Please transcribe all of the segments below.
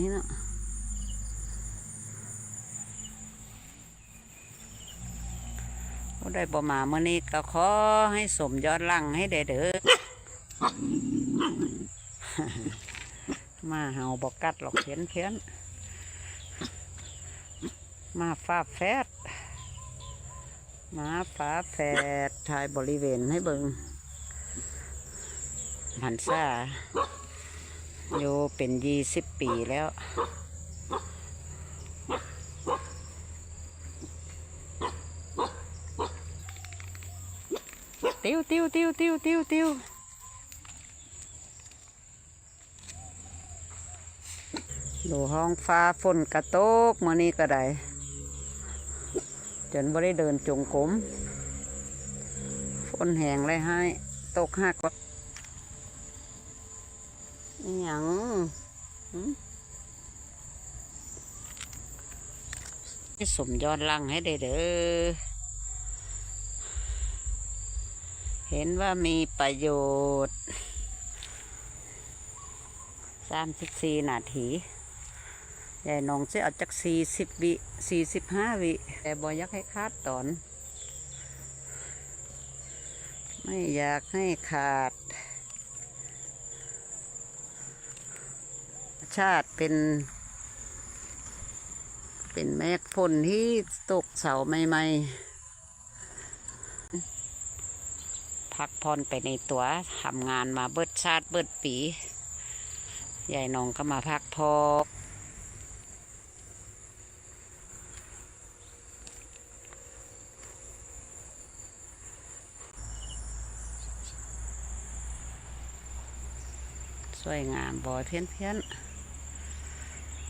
นี่เนาะบ่ได้บ่มาเมื่อนี้ก็ขอให้สมยอดลังให้ได้เด้อมาเห่าบอกกัดหรอกเพี้ยนเพี้ยนมาฟ้าแฟดมาฟ้าแฟดถ่ายบริเวณให้เบิงหันซ่า อยู่เป็นยี่สิบปีแล้วติ้วติ้วติ้วติ้วติ้วติ้วดูห้องฟ้าฝนกระตกมื่อนี้ก็ได้จนบ่ได้เดินจงกรมฝนแห้งเลยให้ ตกหักว่า อหยังสมยอดลังให้ได้เด้อ เห็นว่ามีประโยชน์สามสิบสี่นาทียายน้องจะเอาจากสี่สิบวิสี่สิบห้าวิ แต่บอยักให้ขาดตอน ไม่อยากให้ขาด ชาติเป็น เป็นแมกฝนที่ตกเสาใหม่ๆ พักผ่อนไปในตัวทำงานมาเบิดชาติเบิดปียายน้องก็มาพักพอสวยงามบอยเพี้ยนเพี้ยนๆ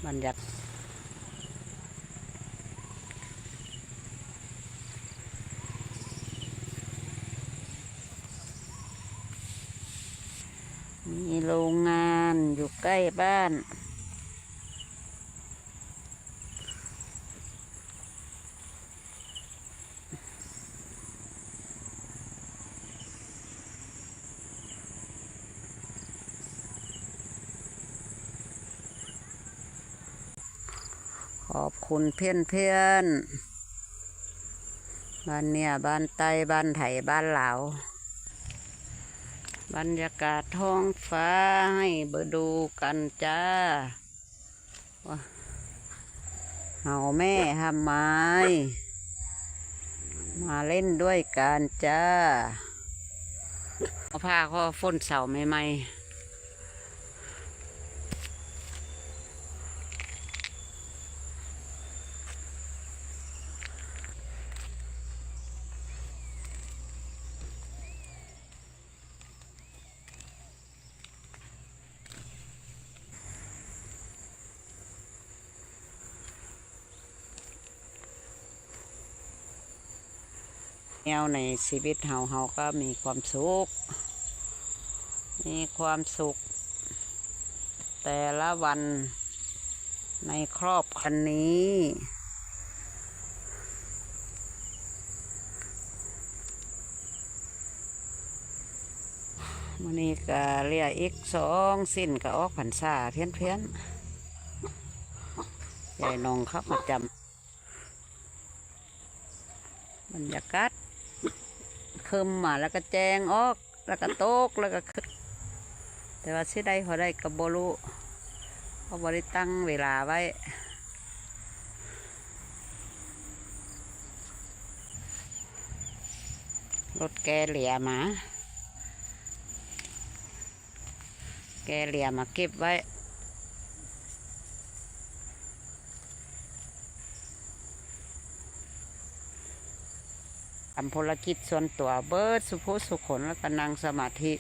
บรรยากมีโรงงานอยู่ใกล้บ้าน คุณเพื่อนเพื่อนบ้านเนี่ยบ้านไต้บ้านไถบ้านเหลาบรรยากาศท้องฟ้าให้เบดูกันจ้าว่าเห่าแม่ทำไมมาเล่นด้วยกันจ้าเอาผ้าก็ฝนเสาใหม่ๆ แนวในชีวิตเฮาเฮาก็มีความสุข มีความสุข แต่ละวันในครอบครัวนี้ มันนี้ก็เรียอีกสองสิ้นก็ออกพรรษาเพี้ยนเพี้ยนๆยายนองเข้ามาจำบรรยากาศ คืมมาแล้วก็แจงออก แล้วก็ตกแล้วก็ขึ้นแต่ว่าสิได้เขาได้กับบรูเขาบริตั้งเวลาไว้รถแกเหลียมา แกเหลี่ยมาเก็บไว้ ทำภารกิจส่วนตัวเบิดสุภสุขนแล้วก็นั่งสมาธิ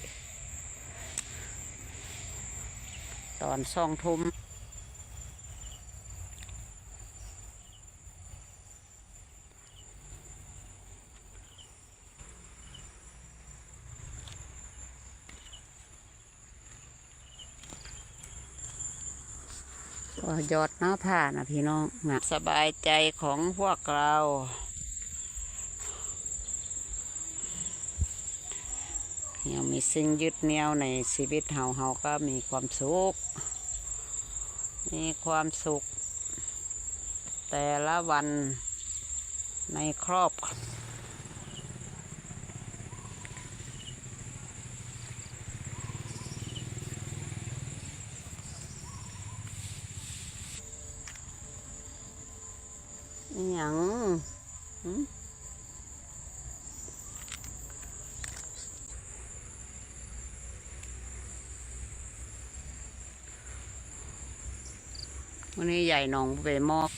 ตอนสองทุ่มก็ยอดหน้าผ่านะพี่น้องนะสบายใจของพวกเรา ยังมีสิ่งยึดเหนี่ยวในชีวิตเฮาเฮาก็มีความสุข มีความสุข แต่ละวันในครอบอหยัง วันนี้ใหญ่หนองไปมอบ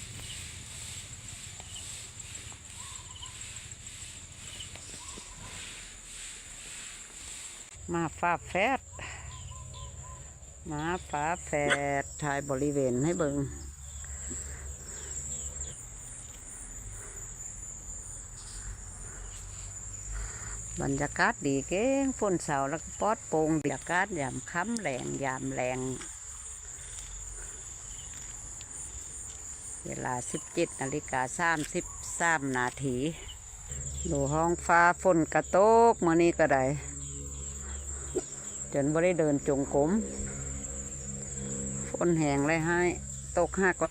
มาฟ้าแฟดมาฟ้าแฟดถ่ายบริเวณให้เบิงบรรยากาศดีเก้งฝนเสาแล้วก็ปอดโปร่งบรรยากาศยามค่ำแรงยามแรง เวลา 17นาฬิกา33นาทีดูห้องฟ้าฝนกระโตกมื่อนี้ก็ได้จนบ่ได้เดินจงกรมฝนแห้งเลยให้ตกห้าก็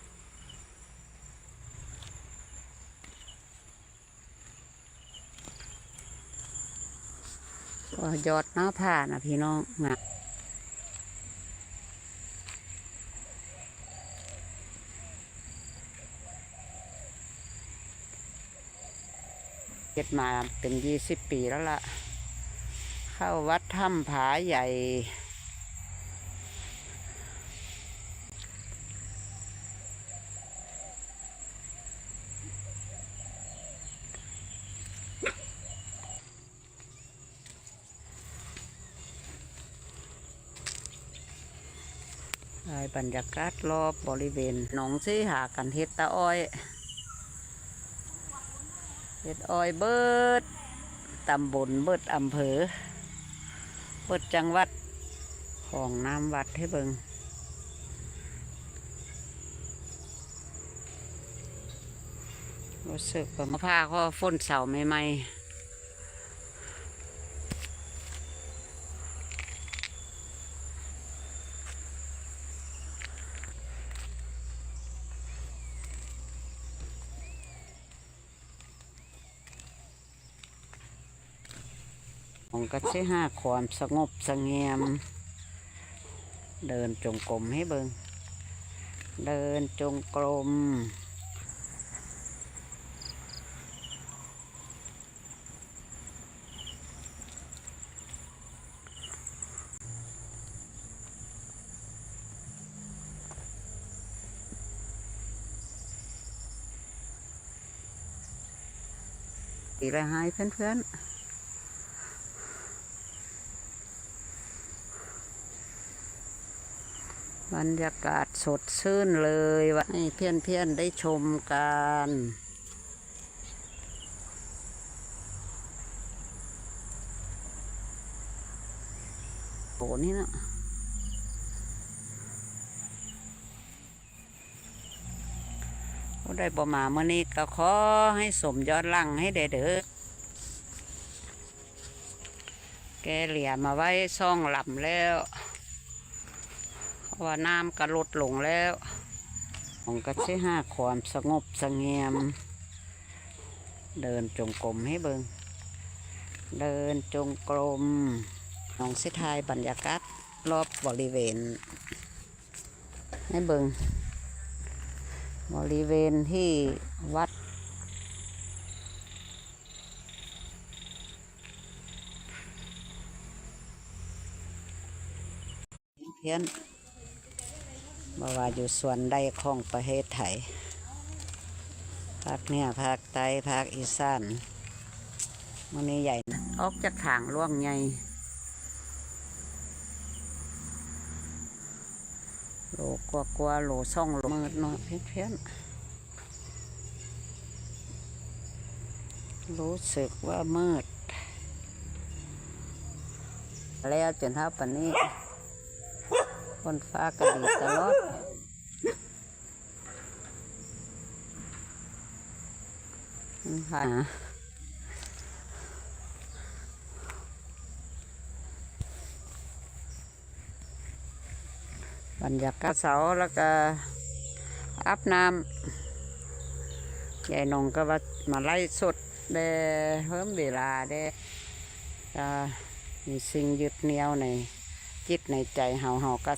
ยอดหน้าผ่านะพี่น้องนะ เก็ดมาเป็นยี่สิบปีแล้วล่ะ เข้าวัดถ้ำผาใหญ่ได้บรรยากาศรอบบริเวณหนองซีหากันเฮ็ดตาอ้อย เฮ็ดอ้อยเบิดตำบลเบิดอำเภอ เบิดจังหวัดของน้ำวัดให้เบิงรู้สึกว่ามะพร้าก็ฝนเสาใหม่ๆ ก็ใช้ห้าความสงบสงเงียม เดินจงกรมให้เบิงเดินจงกรมอีกแล้วให้เพื่อนๆ บรรยากาศสดชื่นเลยว่าให้เพื่อนๆได้ชมกันโหนี่นะก็ได้ประมาณมื่อนี้ก็ขอให้สมยอดลังให้ได้เด้อแกเหลี่ยมาไว้ซ่องหลำแล้ว ราะว่าน้ำก็ลดลงแล้วของก็ใช้ห้าความสงบสงเงียม เดินจงกรมให้เบิงเดินจงกรมน้องสิทายบรรยากาศรอบบริเวณ ให้เบิงบริเวณที่วัดเพี้ยน บ่ว่าอยู่ส่วนใดของประเทศไทยภาคเหนือภาคใต้ภาคอีสานมันนี้ใหญ่นะออกจากทางล่วงใหญ่โลกว่ากว่าโลซ่องโลมืดเนาะเพี้ยนรู้สึกว่ามืด แล้วจนเท่าปันนี้ คนฟ้าก็ดีตลอด อืม ค่ะบรรยากาศเสาแล้วก็อาบน้ำยายนงก็ว่ามาไล่สดเดเพิ่มเวลาเดอ่ามีสิ่งยึดเหนี่ยวในจิตในใจเฮาเฮาก็